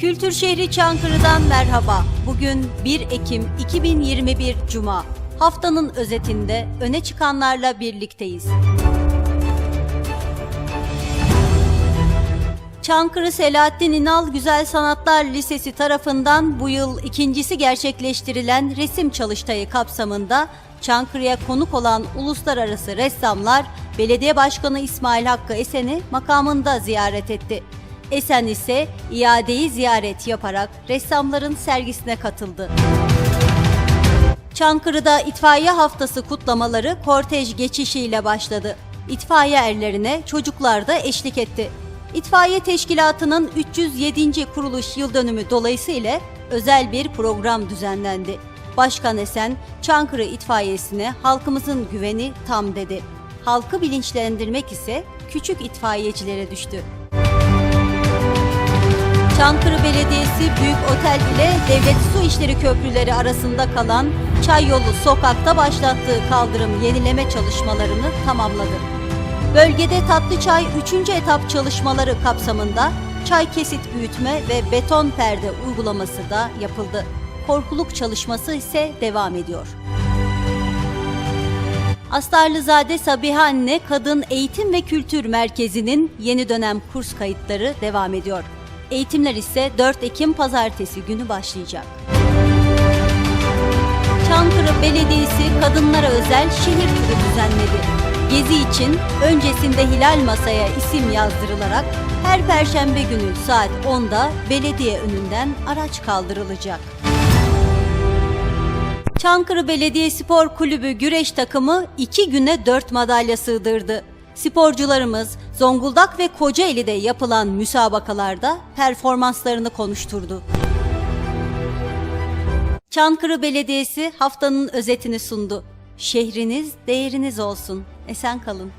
Kültür şehri Çankırı'dan merhaba. Bugün 1 Ekim 2021 Cuma. Haftanın özetinde öne çıkanlarla birlikteyiz. Çankırı Selahattin İnal Güzel Sanatlar Lisesi tarafından bu yıl ikincisi gerçekleştirilen resim çalıştayı kapsamında Çankırı'ya konuk olan uluslararası ressamlar Belediye Başkanı İsmail Hakkı Esen'i makamında ziyaret etti. Esen ise iadeyi ziyaret yaparak ressamların sergisine katıldı. Çankırı'da itfaiye haftası kutlamaları kortej geçişiyle başladı. İtfaiye erlerine çocuklar da eşlik etti. İtfaiye Teşkilatı'nın 307. kuruluş yıl dönümü dolayısıyla özel bir program düzenlendi. Başkan Esen, Çankırı itfaiyesine halkımızın güveni tam dedi. Halkı bilinçlendirmek ise küçük itfaiyecilere düştü. Çankırı Belediyesi Büyük Otel ile Devlet Su İşleri Köprüleri arasında kalan Çay Yolu Sokak'ta başlattığı kaldırım yenileme çalışmalarını tamamladı. Bölgede tatlı çay 3. etap çalışmaları kapsamında çay kesit büyütme ve beton perde uygulaması da yapıldı. Korkuluk çalışması ise devam ediyor. Astarlızade Sabiha Anne Kadın Eğitim ve Kültür Merkezi'nin yeni dönem kurs kayıtları devam ediyor. Eğitimler ise 4 Ekim pazartesi günü başlayacak. Çankırı Belediyesi kadınlara özel şehir turu düzenledi. Gezi için öncesinde Hilal Masa'ya isim yazdırılarak her perşembe günü saat 10'da belediye önünden araç kaldırılacak. Çankırı Belediye Spor Kulübü güreş takımı iki güne dört madalya sığdırdı. Sporcularımız Zonguldak ve Kocaeli'de yapılan müsabakalarda performanslarını konuşturdu. Çankırı Belediyesi haftanın özetini sundu. Şehriniz değeriniz olsun. Esen kalın.